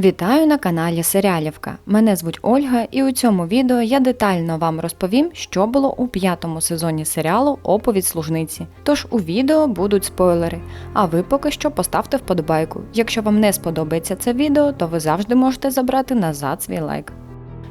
Вітаю на каналі Серіалівка. Мене звуть Ольга, і у цьому відео я детально вам розповім, що було у п'ятому сезоні серіалу Оповідь служниці. Тож у відео будуть спойлери. А ви поки що поставте вподобайку. Якщо вам не сподобається це відео, то ви завжди можете забрати назад свій лайк.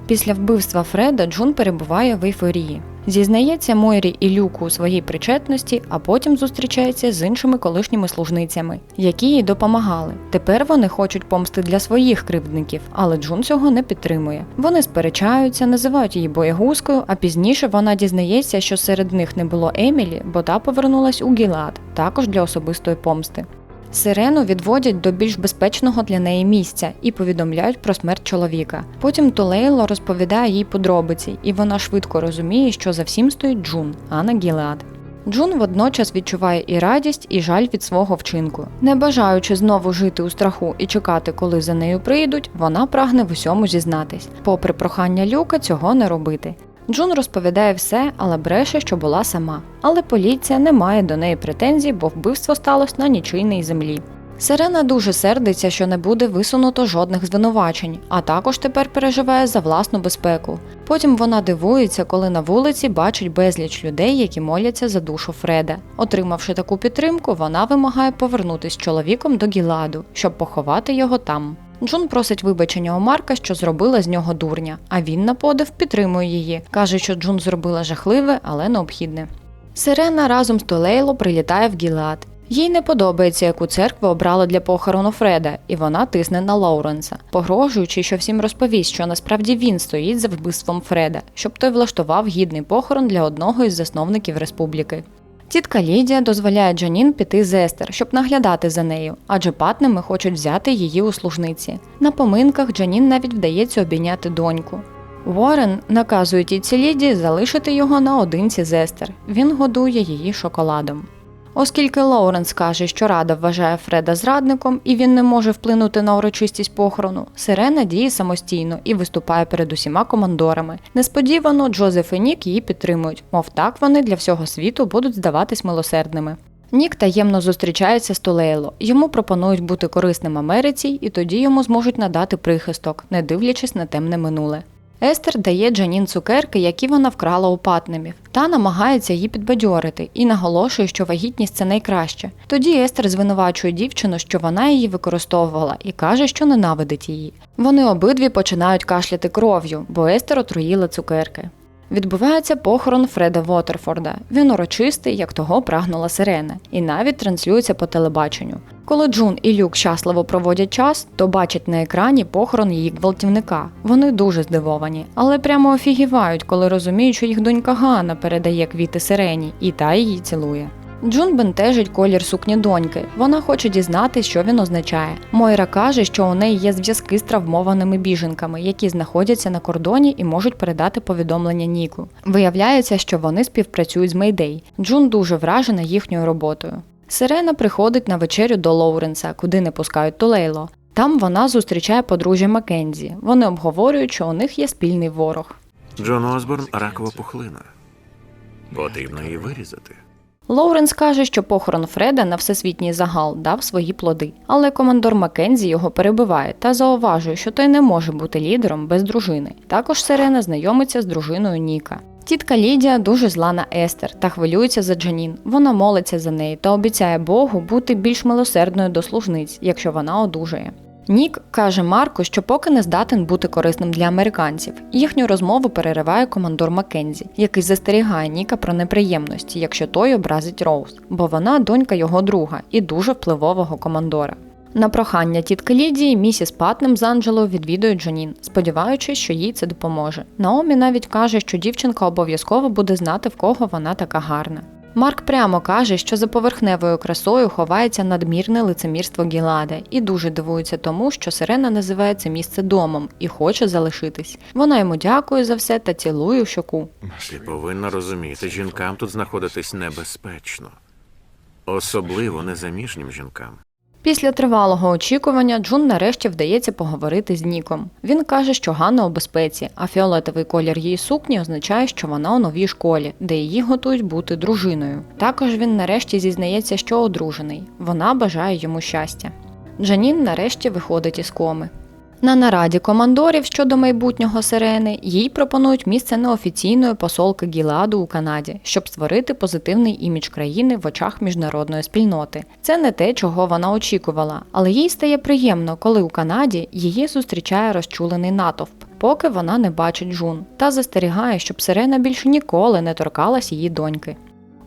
Після вбивства Фреда Джун перебуває в ейфорії. Зізнається Мойрі і Люку у своїй причетності, а потім зустрічається з іншими колишніми служницями, які їй допомагали. Тепер вони хочуть помсти для своїх кривдників, але Джун цього не підтримує. Вони сперечаються, називають її боєгузкою, а пізніше вона дізнається, що серед них не було Емілі, бо та повернулась у Гілад, також для особистої помсти. Сирену відводять до більш безпечного для неї місця і повідомляють про смерть чоловіка. Потім Толейло розповідає їй подробиці, і вона швидко розуміє, що за всім стоїть Джун, а не Гілеад. Джун водночас відчуває і радість, і жаль від свого вчинку. Не бажаючи знову жити у страху і чекати, коли за нею прийдуть, вона прагне в усьому зізнатись. Попри прохання Люка, цього не робити. Джун розповідає все, але бреше, що була сама. Але поліція не має до неї претензій, бо вбивство сталося на нічийній землі. Сирена дуже сердиться, що не буде висунуто жодних звинувачень, а також тепер переживає за власну безпеку. Потім вона дивується, коли на вулиці бачить безліч людей, які моляться за душу Фреда. Отримавши таку підтримку, вона вимагає повернутися з чоловіком до Гіладу, щоб поховати його там. Джун просить вибачення у Марка, що зробила з нього дурня, а він на подив підтримує її. каже, що Джун зробила жахливе, але необхідне. Сирена разом з Толейло прилітає в Гілад. Їй не подобається, яку церкву обрали для похорону Фреда, і вона тисне на Лоуренса, погрожуючи, що всім розповість, що насправді він стоїть за вбивством Фреда, щоб той влаштував гідний похорон для одного із засновників республіки. Тітка Лідія дозволяє Джанін піти з Естер, щоб наглядати за нею, адже патними хочуть взяти її у служниці. На поминках Джанін навіть вдається обійняти доньку. Уоррен наказує тітці Лідії залишити його наодинці з Естер. Він годує її шоколадом. Оскільки Лоуренс каже, що Рада вважає Фреда зрадником і він не може вплинути на урочистість похорону, Сирена діє самостійно і виступає перед усіма командорами. Несподівано Джозеф і Нік її підтримують, мов так вони для всього світу будуть здаватись милосердними. Нік таємно зустрічається з Тулейло. Йому пропонують бути корисним Америці, і тоді йому зможуть надати прихисток, не дивлячись на темне минуле. Естер дає Джанін цукерки, які вона вкрала у патнемів, та намагається її підбадьорити і наголошує, що вагітність це найкраще. Тоді Естер звинувачує дівчину, що вона її використовувала, і каже, що ненавидить її. Вони обидві починають кашляти кров'ю, бо Естер отруїла цукерки. Відбувається похорон Фреда Вотерфорда. Він урочистий, як того прагнула сирена, і навіть транслюється по телебаченню. Коли Джун і Люк щасливо проводять час, то бачать на екрані похорон її гвалтівника. Вони дуже здивовані, але прямо офігівають, коли розуміють, що їх донька Ганна передає квіти сирені, і та її цілує. Джун бентежить колір сукні доньки. Вона хоче дізнатись, що він означає. Мойра каже, що у неї є зв'язки з травмованими біженками, які знаходяться на кордоні і можуть передати повідомлення Ніку. Виявляється, що вони співпрацюють з Мейдей. Джун дуже вражена їхньою роботою. Сирена приходить на вечерю до Лоуренса, куди не пускають Тулейло. Там вона зустрічає подружжя Маккензі. Вони обговорюють, що у них є спільний ворог. Джон Осборн ракова пухлина. Потрібно її вирізати. Лоуренс каже, що похорон Фреда на всесвітній загал дав свої плоди, але командор Маккензі його перебиває та зауважує, що той не може бути лідером без дружини. Також Сирена знайомиться з дружиною Ніка. Тітка Лідія дуже зла на Естер та хвилюється за Джанін. Вона молиться за неї та обіцяє Богу бути більш милосердною до служниць, якщо вона одужає. Нік каже Марку, що поки не здатен бути корисним для американців. Їхню розмову перериває командор Маккензі, який застерігає Ніка про неприємності, якщо той образить Роуз, бо вона донька його друга і дуже впливового командора. На прохання тітки Лідії місіс Патнем з Анджело відвідує Джанін, сподіваючись, що їй це допоможе. Наомі навіть каже, що дівчинка обов'язково буде знати, в кого вона така гарна. Марк прямо каже, що за поверхневою красою ховається надмірне лицемірство Гілади, і дуже дивується тому, що Сирена називає це місце домом і хоче залишитись. Вона йому дякує за все та цілує в щоку. Ти повинна розуміти, жінкам тут знаходитись небезпечно. Особливо незаміжнім жінкам. Після тривалого очікування Джун нарешті вдається поговорити з Ніком. Він каже, що Ганна у безпеці, а фіолетовий колір її сукні означає, що вона у новій школі, де її готують бути дружиною. Також він нарешті зізнається, що одружений. Вона бажає йому щастя. Джанін нарешті виходить із коми. На нараді командорів щодо майбутнього сирени їй пропонують місце неофіційної посолки Гіладу у Канаді, щоб створити позитивний імідж країни в очах міжнародної спільноти. Це не те, чого вона очікувала, але їй стає приємно, коли у Канаді її зустрічає розчулений натовп. Поки вона не бачить Джун та застерігає, щоб сирена більше ніколи не торкалась її доньки.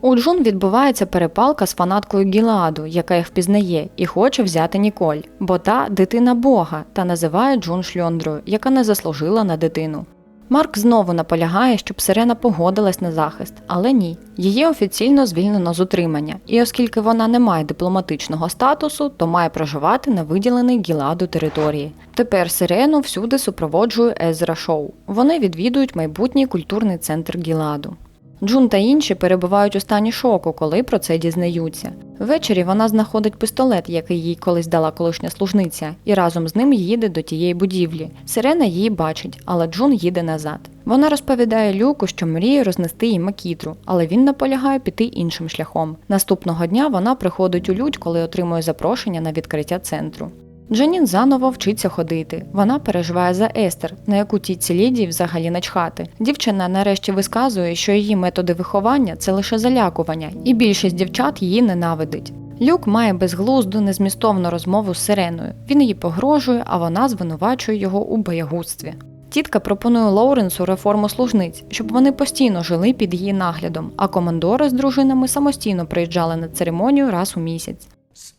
У Джун відбувається перепалка з фанаткою Гіладу, яка їх впізнає, і хоче взяти Ніколь, бо та дитина Бога та називає Джун шльондрою, яка не заслужила на дитину. Марк знову наполягає, щоб Сирена погодилась на захист, але ні. Її офіційно звільнено з утримання, і оскільки вона не має дипломатичного статусу, то має проживати на виділеній Гіладу території. Тепер Сирену всюди супроводжує Езра Шоу. Вони відвідують майбутній культурний центр Гіладу. Джун та інші перебувають у стані шоку, коли про це дізнаються. Ввечері вона знаходить пістолет, який їй колись дала колишня служниця, і разом з ним їде до тієї будівлі. Сирена її бачить, але Джун їде назад. Вона розповідає Люку, що мріє рознести їй макітру, але він наполягає піти іншим шляхом. Наступного дня вона приходить у людь, коли отримує запрошення на відкриття центру. Джанін заново вчиться ходити. Вона переживає за Естер, на яку тітці Лідії взагалі начхати. Дівчина нарешті висказує, що її методи виховання це лише залякування, і більшість дівчат її ненавидить. Люк має безглузду, незмістовну розмову з сиреною. Він їй погрожує, а вона звинувачує його у боягузтві. Тітка пропонує Лоуренсу реформу служниць, щоб вони постійно жили під її наглядом, а командори з дружинами самостійно приїжджали на церемонію раз у місяць.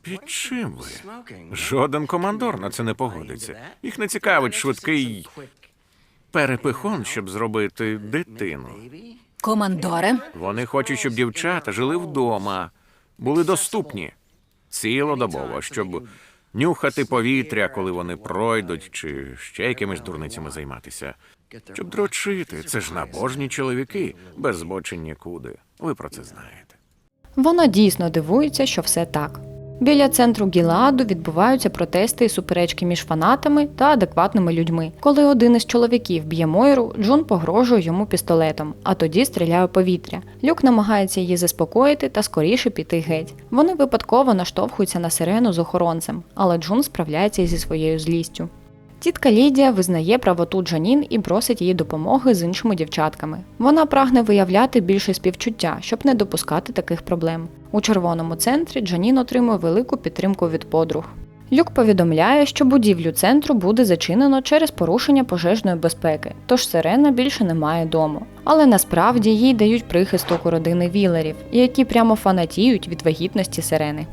Під чим ви? Жоден командор на це не погодиться. Їх не цікавить швидкий перепихон, щоб зробити дитину. Командоре, Вони хочуть, щоб дівчата жили вдома, були доступні цілодобово, щоб нюхати повітря, коли вони пройдуть, чи ще якимись дурницями займатися. Щоб дрочити, це ж набожні чоловіки, без збочень нікуди. Ви про це знаєте. Вона дійсно дивується, що все так. Біля центру Гіладу відбуваються протести і суперечки між фанатами та адекватними людьми. Коли один із чоловіків б'є Мойру, Джун погрожує йому пістолетом, а тоді стріляє у повітря. Люк намагається її заспокоїти та скоріше піти геть. Вони випадково наштовхуються на сирену з охоронцем, але Джун справляється зі своєю злістю. Тітка Лідія визнає правоту Джанін і просить її допомоги з іншими дівчатками. Вона прагне виявляти більше співчуття, щоб не допускати таких проблем. У червоному центрі Джанін отримує велику підтримку від подруг. Люк повідомляє, що будівлю центру буде зачинено через порушення пожежної безпеки, тож сирена більше не має дому. Але насправді їй дають прихисток у родини Вілерів, які прямо фанатіють від вагітності сирени.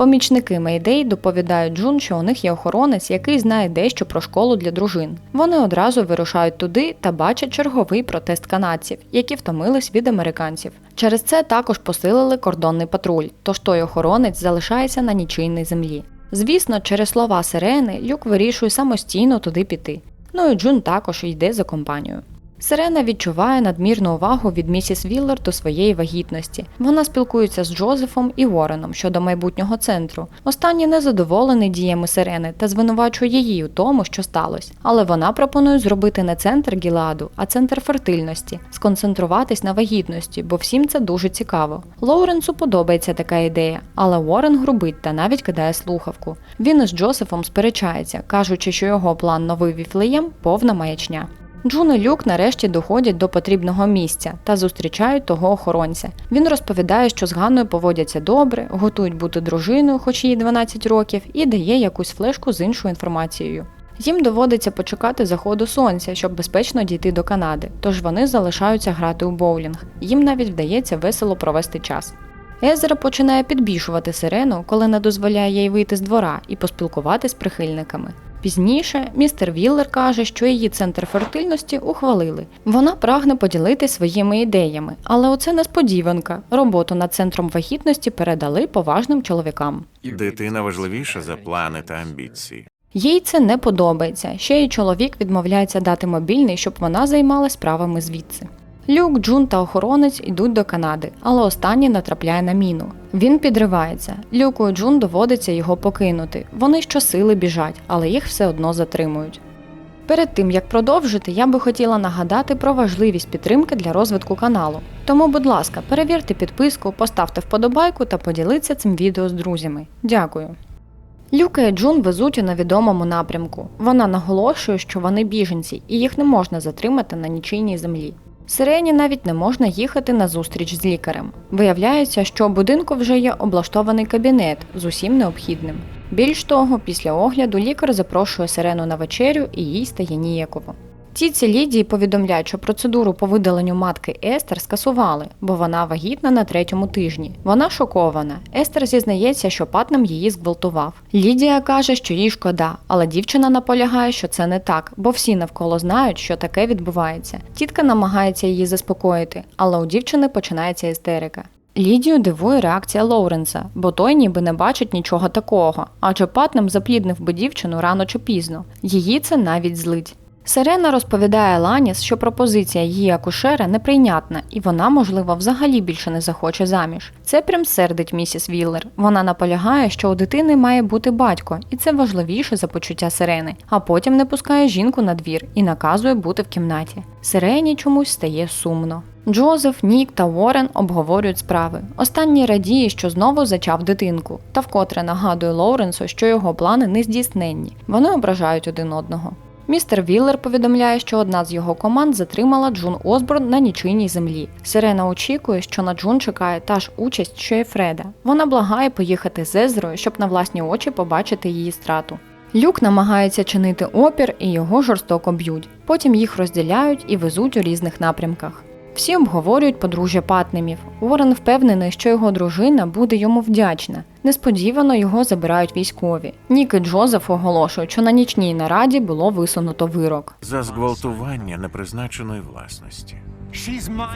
Помічники Мейдей доповідають Джун, що у них є охоронець, який знає дещо про школу для дружин. Вони одразу вирушають туди та бачать черговий протест канадців, які втомились від американців. Через це також посилили кордонний патруль, тож той охоронець залишається на нічийній землі. Звісно, через слова сирени Люк вирішує самостійно туди піти. Ну і Джун також йде за компанією. Сирена відчуває надмірну увагу від місіс Віллер до своєї вагітності. Вона спілкується з Джозефом і Вореном щодо майбутнього центру. Останній незадоволений діями сирени та звинувачує її у тому, що сталося. Але вона пропонує зробити не центр Гіладу, а центр фертильності, сконцентруватись на вагітності, бо всім це дуже цікаво. Лоуренсу подобається така ідея, але Уоррен грубить та навіть кидає слухавку. Він із Джозефом сперечається, кажучи, що його план новий віфлеєм повна маячня. Джун і Люк нарешті доходять до потрібного місця та зустрічають того охоронця. Він розповідає, що з Ганною поводяться добре, готують бути дружиною, хоч їй 12 років, і дає якусь флешку з іншою інформацією. Їм доводиться почекати заходу сонця, щоб безпечно дійти до Канади, тож вони залишаються грати у боулінг. Їм навіть вдається весело провести час. Езра починає підбільшувати сирену, коли не дозволяє їй вийти з двора і поспілкуватись з прихильниками. Пізніше містер Віллер каже, що її центр фертильності ухвалили. Вона прагне поділитися своїми ідеями, але оце несподіванка. Роботу над центром вагітності передали поважним чоловікам. Дитина важливіша за плани та амбіції. Їй це не подобається. Ще й чоловік відмовляється дати мобільний, щоб вона займалась справами звідси. Люк, Джун та охоронець йдуть до Канади, але останній натрапляє на міну. Він підривається. Люку і Джун доводиться його покинути. Вони щосили біжать, але їх все одно затримують. Перед тим як продовжити, я би хотіла нагадати про важливість підтримки для розвитку каналу. Тому, будь ласка, перевірте підписку, поставте вподобайку та поділіться цим відео з друзями. Дякую. Люка і Джун везуть у невідомому напрямку. Вона наголошує, що вони біженці, і їх не можна затримати на нічийній землі. Сирені навіть не можна їхати на зустріч з лікарем. Виявляється, що у будинку вже є облаштований кабінет з усім необхідним. Більш того, після огляду лікар запрошує сирену на вечерю і їй стає ніяково. Тіці Лідії повідомляють, що процедуру по видаленню матки Естер скасували, бо вона вагітна на третьому тижні. Вона шокована. Естер зізнається, що Патнем її зґвалтував. Лідія каже, що їй шкода, але дівчина наполягає, що це не так, бо всі навколо знають, що таке відбувається. Тітка намагається її заспокоїти, але у дівчини починається істерика. Лідію дивує реакція Лоуренса, бо той ніби не бачить нічого такого, адже Патнем запліднив би дівчину рано чи пізно. Її це навіть злить. Сирена розповідає Ланіс, що пропозиція її акушера неприйнятна, і вона, можливо, взагалі більше не захоче заміж. Це прям сердить місіс Віллер. Вона наполягає, що у дитини має бути батько, і це важливіше за почуття сирени, а потім не пускає жінку на двір і наказує бути в кімнаті. Сирені чомусь стає сумно. Джозеф, Нік та Уоррен обговорюють справи. Останній радіє, що знову зачав дитинку, та вкотре нагадує Лоуренсу, що його плани не здійсненні. Вони ображають один одного. Містер Віллер повідомляє, що одна з його команд затримала Джун Осборн на нічийній землі. Сирена очікує, що на Джун чекає та ж участь, що й Фреда. Вона благає поїхати з Езрою, щоб на власні очі побачити її страту. Люк намагається чинити опір і його жорстоко б'ють. Потім їх розділяють і везуть у різних напрямках. Всі обговорюють подружжя Патнемів. Уоррен впевнений, що його дружина буде йому вдячна. Несподівано його забирають військові. Нік і Джозеф оголошують, що на нічній нараді було висунуто вирок. За зґвалтування непризначеної власності.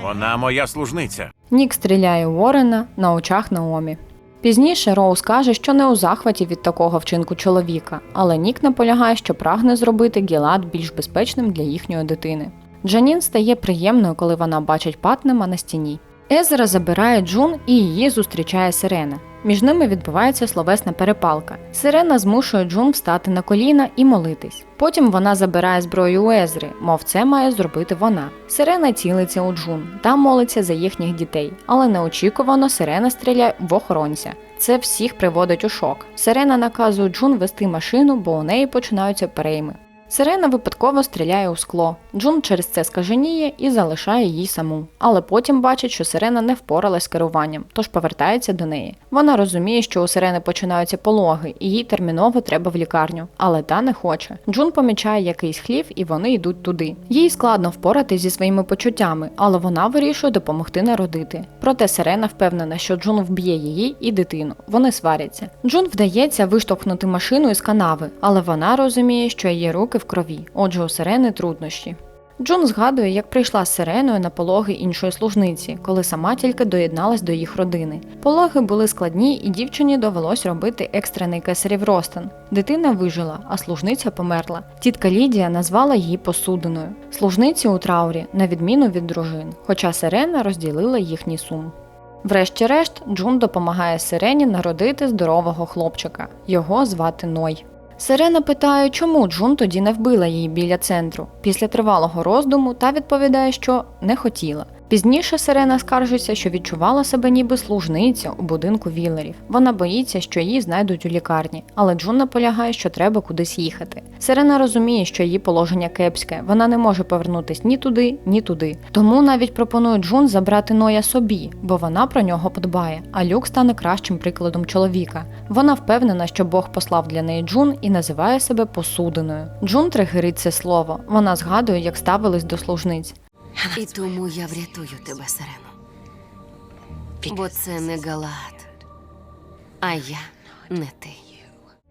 Вона моя служниця. Нік стріляє Уоррена на очах Наомі. Пізніше Роуз каже, що не у захваті від такого вчинку чоловіка, але Нік наполягає, що прагне зробити Гілад більш безпечним для їхньої дитини. Джанін стає приємною, коли вона бачить Патнема на стіні. Езра забирає Джун і її зустрічає Сирена. Між ними відбувається словесна перепалка. Сирена змушує Джун встати на коліна і молитись. Потім вона забирає зброю у Езри, мов це має зробити вона. Сирена цілиться у Джун та молиться за їхніх дітей, але неочікувано сирена стріляє в охоронця. Це всіх приводить у шок. Сирена наказує Джун вести машину, бо у неї починаються перейми. Сирена випадково стріляє у скло. Джун через це скаженіє і залишає її саму. Але потім бачить, що сирена не впоралась з керуванням, тож повертається до неї. Вона розуміє, що у сирени починаються пологи, і їй терміново треба в лікарню, але та не хоче. Джун помічає якийсь хлів, і вони йдуть туди. Їй складно впоратись зі своїми почуттями, але вона вирішує допомогти народити. Проте сирена впевнена, що Джун вб'є її і дитину. Вони сваряться. Джун вдається виштовхнути машину із канави, але вона розуміє, що її руки крові, отже, у сирени труднощі. Джун згадує, як прийшла з сиреною на пологи іншої служниці, коли сама тільки доєдналась до їх родини. Пологи були складні, і дівчині довелось робити екстрений кесарів розтин. Дитина вижила, а служниця померла. Тітка Лідія назвала її посудиною. Служниці у траурі, на відміну від дружин, хоча сирена розділила їхній сум. Врешті-решт, Джун допомагає сирені народити здорового хлопчика. Його звати Ной. Сирена питає, чому Джун тоді не вбила її біля центру. Після тривалого роздуму та відповідає, що не хотіла. Пізніше Сирена скаржиться, що відчувала себе ніби служниця у будинку Віллерів. Вона боїться, що її знайдуть у лікарні, але Джун наполягає, що треба кудись їхати. Сирена розуміє, що її положення кепське, вона не може повернутись ні туди, ні туди. Тому навіть пропонує Джун забрати Ноя собі, бо вона про нього подбає, а Люк стане кращим прикладом чоловіка. Вона впевнена, що Бог послав для неї Джун і називає себе посудиною. Джун тригерить це слово. Вона згадує, як ставились до служниць. І тому я врятую тебе, Сирено. Бо це не Галаад, а я не ти.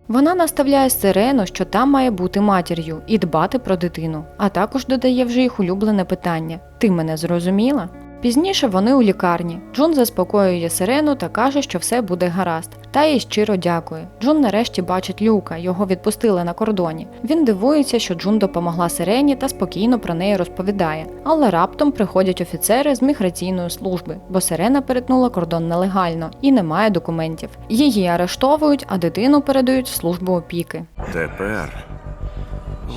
Вона наставляє сирену, що та має бути матір'ю і дбати про дитину, а також додає вже їх улюблене питання: Ти мене зрозуміла? Пізніше вони у лікарні. Джун заспокоює сирену та каже, що все буде гаразд. Та їй щиро дякує. Джун нарешті бачить люка, його відпустили на кордоні. Він дивується, що Джун допомогла сирені та спокійно про неї розповідає. Але раптом приходять офіцери з міграційної служби, бо сирена перетнула кордон нелегально і не має документів. Її арештовують, а дитину передають в службу опіки. Тепер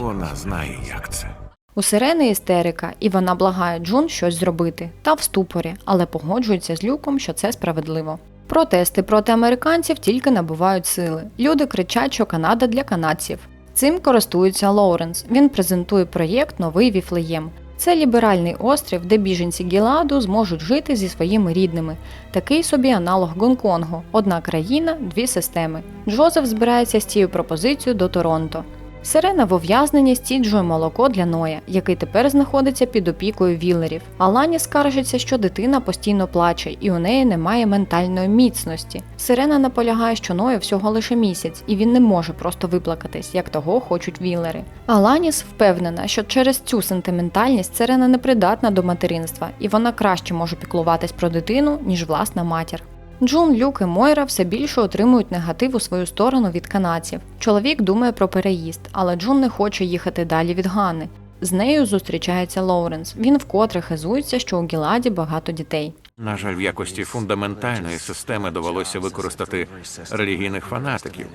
вона знає, як це. У сирени істерика, і вона благає Джун щось зробити, та в ступорі, але погоджується з люком, що це справедливо. Протести проти американців тільки набувають сили. Люди кричать, що Канада для канадців. Цим користується Лоуренс. Він презентує проєкт Новий Віфлеєм. Це ліберальний острів, де біженці Гіладу зможуть жити зі своїми рідними. Такий собі аналог Гонконгу. Одна країна, дві системи. Джозеф збирається з цією пропозицією до Торонто. Сирена в ув'язненні стіджує молоко для Ноя, який тепер знаходиться під опікою вілерів. Алані скаржиться, що дитина постійно плаче і у неї немає ментальної міцності. Сирена наполягає, що Ною всього лише місяць, і він не може просто виплакатись, як того хочуть вілери. Аланіс впевнена, що через цю сентиментальність Сирена непридатна до материнства, і вона краще може піклуватись про дитину, ніж власна матір. Джун, Люк і Мойра все більше отримують негатив у свою сторону від канадців. Чоловік думає про переїзд, але Джун не хоче їхати далі від Ганни. З нею зустрічається Лоуренс. Він вкотре хизується, що у Гіладі багато дітей. На жаль, в якості фундаментальної системи довелося використати релігійних фанатиків,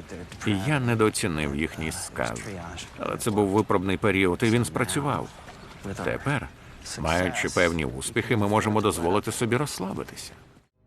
і я недооцінив їхній сказ. Але це був випробний період, і він спрацював. Тепер, маючи певні успіхи, ми можемо дозволити собі розслабитися.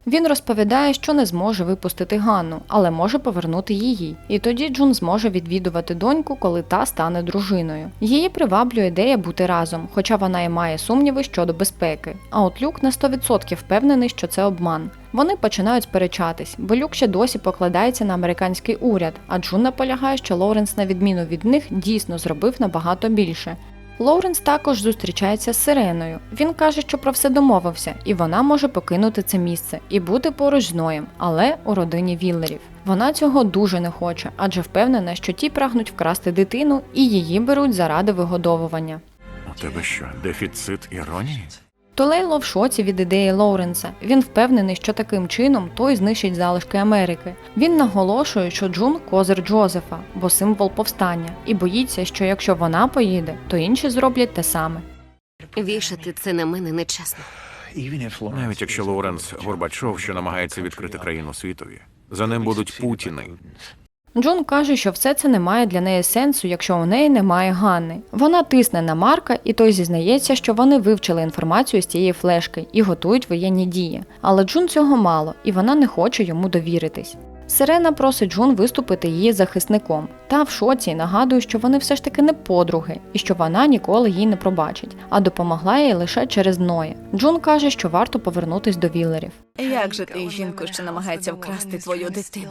Він розповідає, що не зможе випустити Ганну, але може повернути її. І тоді Джун зможе відвідувати доньку, коли та стане дружиною. Її приваблює ідея бути разом, хоча вона і має сумніви щодо безпеки. А от Люк на 100% впевнений, що це обман. Вони починають сперечатись, бо Люк ще досі покладається на американський уряд, а Джун наполягає, що Лоуренс, на відміну від них, дійсно зробив набагато більше. Лоуренс також зустрічається з Сиреною. Він каже, що про все домовився, і вона може покинути це місце і бути поруч з Ноєм, але у родині Віллерів. Вона цього дуже не хоче, адже впевнена, що ті прагнуть вкрасти дитину і її беруть заради вигодовування. У тебе що, дефіцит іронії? Толейло в шоці від ідеї Лоуренса. Він впевнений, що таким чином той знищить залишки Америки. Він наголошує, що Джун козир Джозефа, бо символ повстання, і боїться, що якщо вона поїде, то інші зроблять те саме. Вішати це на мене нечесно. Навіть якщо Лоуренс Горбачов, що намагається відкрити країну світові, за ним будуть Путіни. Джун каже, що все це не має для неї сенсу, якщо у неї немає Ганни. Вона тисне на Марка, і той зізнається, що вони вивчили інформацію з цієї флешки і готують воєнні дії. Але Джун цього мало, і вона не хоче йому довіритись. Сирена просить Джун виступити її захисником. Та в шоці нагадує, що вони все ж таки не подруги, і що вона ніколи їй не пробачить, а допомогла їй лише через Ноя. Джун каже, що варто повернутись до Вілерів. Як же ти, жінко, що намагається вкрасти твою дитину?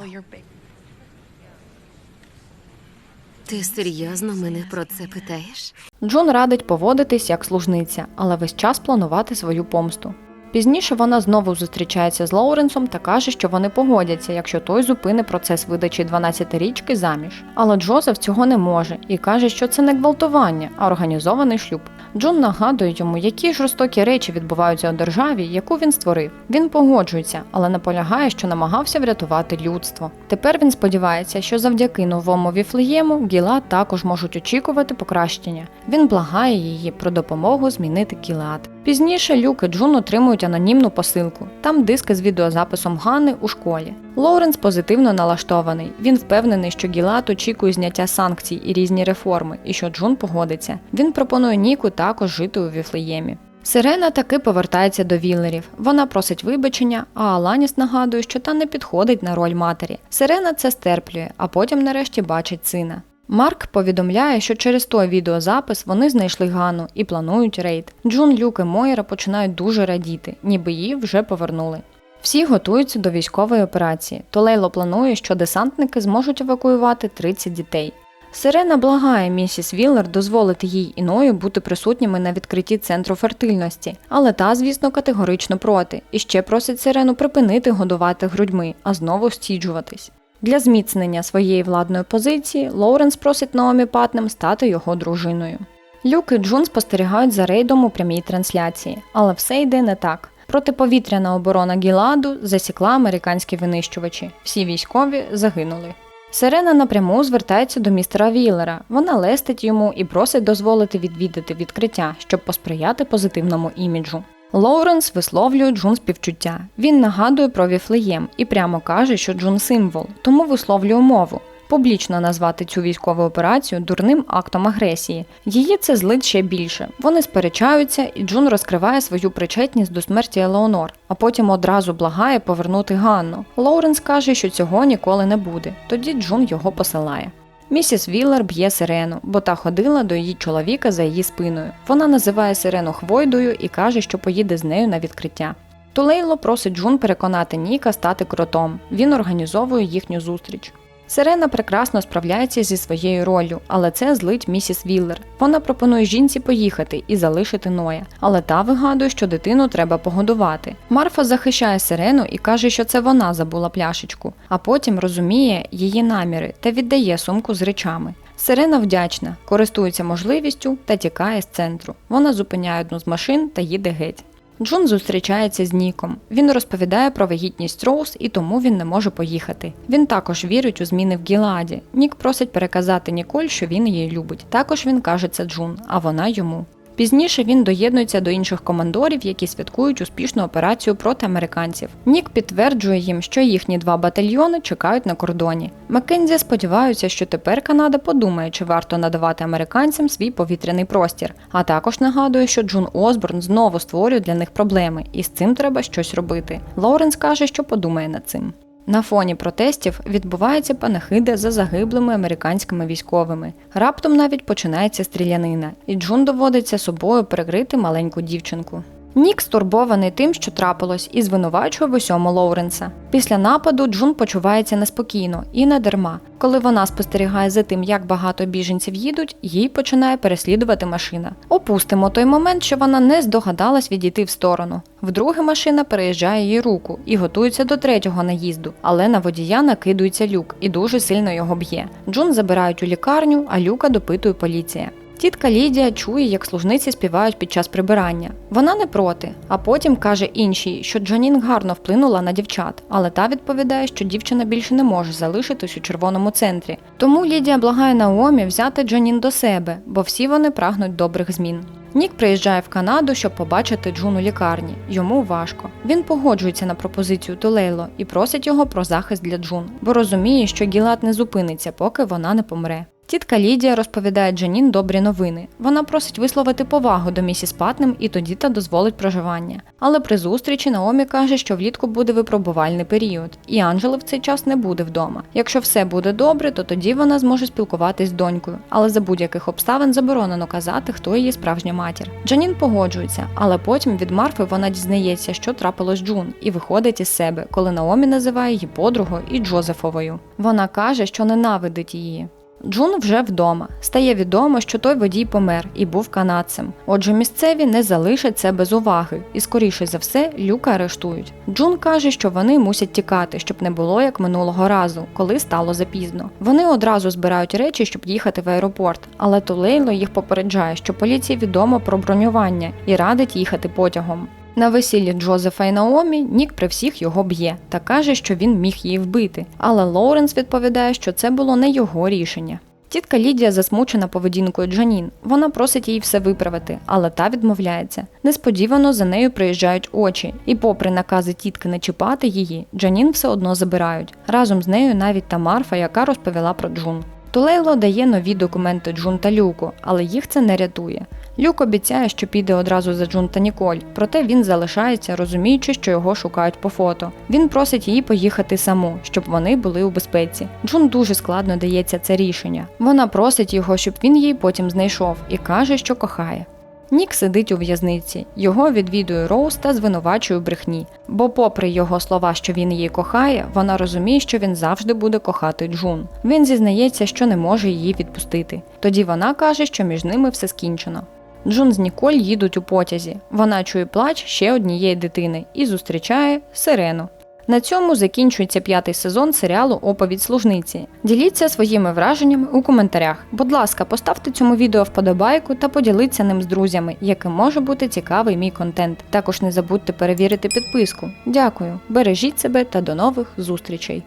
Ти серйозно мене про це питаєш? Джун радить поводитись як служниця, але весь час планувати свою помсту. Пізніше вона знову зустрічається з Лоуренсом та каже, що вони погодяться, якщо той зупини процес видачі 12-річки заміж. Але Джозеф цього не може і каже, що це не гвалтування, а організований шлюб. Джун нагадує йому, які жорстокі речі відбуваються у державі, яку він створив. Він погоджується, але наполягає, що намагався врятувати людство. Тепер він сподівається, що завдяки новому віфлеєму Гілад також можуть очікувати покращення. Він благає її про допомогу змінити Гілад. Пізніше Люк і Джун отримують анонімну посилку. Там диски з відеозаписом Ганни у школі. Лоуренс позитивно налаштований. Він впевнений, що Гілат очікує зняття санкцій і різні реформи, і що Джун погодиться. Він пропонує Ніку також жити у Віфлеємі. Сирена таки повертається до Віллерів. Вона просить вибачення, а Аланіс нагадує, що та не підходить на роль матері. Сирена це стерплює, а потім нарешті бачить сина. Марк повідомляє, що через той відеозапис вони знайшли Гану і планують рейд. Джун, Люк і Мойра починають дуже радіти, ніби її вже повернули. Всі готуються до військової операції. Толейло планує, що десантники зможуть евакуювати 30 дітей. Сирена благає місіс Віллер дозволити їй іною бути присутніми на відкритті центру фертильності, але та, звісно, категорично проти, і ще просить сирену припинити годувати грудьми, а знову стіджуватись. Для зміцнення своєї владної позиції Лоуренс просить Наомі Патнем стати його дружиною. Люк і Джун спостерігають за рейдом у прямій трансляції, але все йде не так. Протиповітряна оборона Гіладу засікла американські винищувачі. Всі військові загинули. Сирена напряму звертається до містера Віллера. Вона лестить йому і просить дозволити відвідати відкриття, щоб посприяти позитивному іміджу. Лоуренс висловлює Джун співчуття. Він нагадує про Віфлеєм і прямо каже, що Джун символ, тому висловлює мову. публічно назвати цю військову операцію дурним актом агресії. Її це злить ще більше. Вони сперечаються, і Джун розкриває свою причетність до смерті Елеонор, а потім одразу благає повернути Ганну. Лоуренс каже, що цього ніколи не буде. Тоді Джун його посилає. Місіс Віллар б'є сирену, бо та ходила до її чоловіка за її спиною. Вона називає сирену хвойдою і каже, що поїде з нею на відкриття. Тулейло просить Джун переконати Ніка стати кротом. Він організовує їхню зустріч. Сирена прекрасно справляється зі своєю роллю, але це злить місіс Віллер. Вона пропонує жінці поїхати і залишити Ноя, але та вигадує, що дитину треба погодувати. Марфа захищає сирену і каже, що це вона забула пляшечку, а потім розуміє її наміри та віддає сумку з речами. Сирена вдячна, користується можливістю та тікає з центру. Вона зупиняє одну з машин та їде геть. Джун зустрічається з Ніком. Він розповідає про вагітність Роуз і тому він не може поїхати. Він також вірить у зміни в Гіладі. Нік просить переказати Ніколь, що він її любить. Також він каже це Джун, а вона йому. Пізніше він доєднується до інших командорів, які святкують успішну операцію проти американців. Нік підтверджує їм, що їхні два батальйони чекають на кордоні. Маккензі сподіваються, що тепер Канада подумає, чи варто надавати американцям свій повітряний простір. А також нагадує, що Джун Осборн знову створює для них проблеми, і з цим треба щось робити. Лоуренс каже, що подумає над цим. На фоні протестів відбувається панахида за загиблими американськими військовими. Раптом навіть починається стрілянина, і Джун доводиться собою перекрити маленьку дівчинку. Нік стурбований тим, що трапилось, і звинувачує в усьому Лоуренса. Після нападу Джун почувається неспокійно і не дарма. Коли вона спостерігає за тим, як багато біженців їдуть, їй починає переслідувати машина. Опустимо той момент, що вона не здогадалась відійти в сторону. Вдруге машина переїжджає її руку і готується до третього наїзду, але на водія накидується люк і дуже сильно його б'є. Джун забирають у лікарню, а люка допитує поліція. Тітка Лідія чує, як служниці співають під час прибирання. Вона не проти, а потім каже іншій, що Джанін гарно вплинула на дівчат, але та відповідає, що дівчина більше не може залишитись у червоному центрі. Тому Лідія благає Наомі взяти Джанін до себе, бо всі вони прагнуть добрих змін. Нік приїжджає в Канаду, щоб побачити Джун у лікарні. Йому важко. Він погоджується на пропозицію Тулейло і просить його про захист для Джун, бо розуміє, що Гілат не зупиниться, поки вона не помре. Тітка Лідія розповідає Джанін добрі новини. Вона просить висловити повагу до місіс Патнем і тоді та дозволить проживання. Але при зустрічі Наомі каже, що влітку буде випробувальний період, і Анжели в цей час не буде вдома. Якщо все буде добре, то тоді вона зможе спілкуватись з донькою, але за будь-яких обставин заборонено казати, хто її справжня матір. Джанін погоджується, але потім від Марфи вона дізнається, що трапилось Джун, і виходить із себе, коли Наомі називає її подругою і Джозефовою. Вона каже, що ненавидить її. Джун вже вдома. Стає відомо, що той водій помер і був канадцем. Отже, місцеві не залишать це без уваги, і скоріше за все люка арештують. Джун каже, що вони мусять тікати, щоб не було як минулого разу, коли стало запізно. Вони одразу збирають речі, щоб їхати в аеропорт, але Тулейло їх попереджає, що поліції відомо про бронювання і радить їхати потягом. На весіллі Джозефа і Наомі Нік при всіх його б'є та каже, що він міг її вбити. Але Лоуренс відповідає, що це було не його рішення. Тітка Лідія засмучена поведінкою Джанін. Вона просить їй все виправити, але та відмовляється. Несподівано за нею приїжджають очі, і, попри накази тітки не чіпати її, Джанін все одно забирають. Разом з нею навіть та Марфа, яка розповіла про Джун. Тулейло дає нові документи Джун та Люку, але їх це не рятує. Люк обіцяє, що піде одразу за Джун та Ніколь, проте він залишається, розуміючи, що його шукають по фото. Він просить її поїхати саму, щоб вони були у безпеці. Джун дуже складно дається це рішення. Вона просить його, щоб він її потім знайшов, і каже, що кохає. Нік сидить у в'язниці. Його відвідує Роуз та звинувачує брехні. Бо, попри його слова, що він її кохає, вона розуміє, що він завжди буде кохати Джун. Він зізнається, що не може її відпустити. Тоді вона каже, що між ними все скінчено. Джун з Ніколь їдуть у потязі. Вона чує плач ще однієї дитини і зустрічає сирену. На цьому закінчується п'ятий сезон серіалу Оповідь служниці. Діліться своїми враженнями у коментарях. Будь ласка, поставте цьому відео вподобайку та поділіться ним з друзями, яким може бути цікавий мій контент. Також не забудьте перевірити підписку. Дякую, бережіть себе та до нових зустрічей.